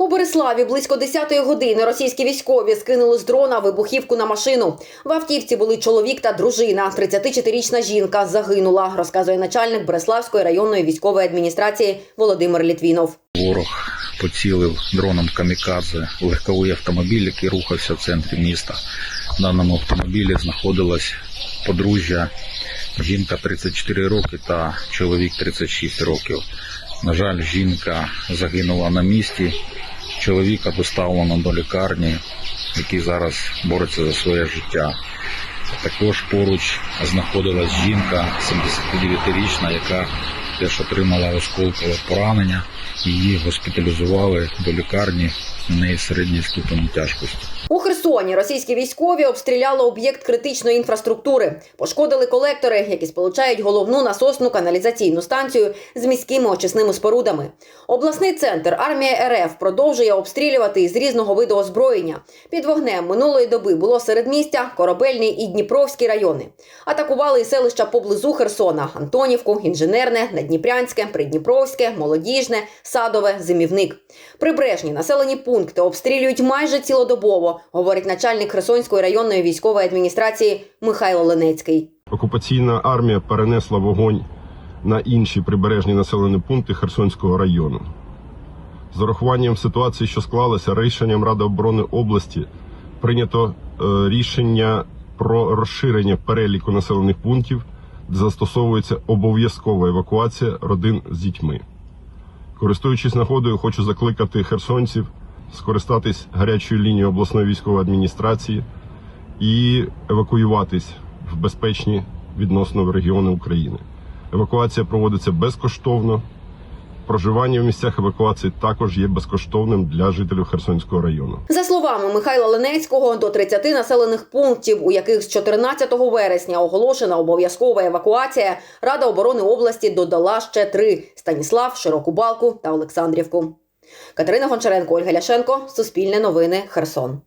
У Бориславі близько 10-ї години російські військові скинули з дрона вибухівку на машину. В автівці були чоловік та дружина. 34-річна жінка загинула, розказує начальник Бориславської районної військової адміністрації Володимир Літвінов. Ворог поцілив дроном камікадзе легковий автомобіль, який рухався в центрі міста. В даному автомобілі знаходилось подружжя, жінка 34 роки та чоловік 36 років. На жаль, жінка загинула на місці. Чоловіка доставлено до лікарні, який зараз бореться за своє життя. Також поруч знаходилась жінка 79-річна, яка теж отримала осколкове поранення. Її госпіталізували до лікарні. У неї середній ступень тяжкості. У Херсоні російські військові обстріляли об'єкт критичної інфраструктури, пошкодили колектори, які сполучають головну насосну каналізаційну станцію з міськими очисними спорудами. Обласний центр армія РФ продовжує обстрілювати із різного виду озброєння. Під вогнем минулої доби було середмістя, Корабельний і Дніпровський райони. Атакували і селища поблизу Херсона: Антонівку, Інженерне, Надніпрянське, Придніпровське, Молодіжне, Садове, Зимівник. Прибережні населені пункти обстрілюють майже цілодобово, говорить начальник Херсонської районної військової адміністрації Михайло Ленецький. Окупаційна армія перенесла вогонь на інші прибережні населені пункти Херсонського району. З урахуванням ситуації, що склалася, рішенням Ради оборони області прийнято е, рішення про розширення переліку населених пунктів, де застосовується обов'язкова евакуація родин з дітьми. Користуючись нагодою, хочу закликати херсонців скористатись гарячою лінією обласної військової адміністрації і евакуюватись в безпечні відносно регіони України. Евакуація проводиться безкоштовно. Проживання в місцях евакуації також є безкоштовним для жителів Херсонського району. За словами Михайла Ленецького, до 30 населених пунктів, у яких з 14 вересня оголошена обов'язкова евакуація, Рада оборони області додала ще три: Станіслав, Широку Балку та Олександрівку. Катерина Гончаренко, Ольга Ляшенко, Суспільне новини, Херсон.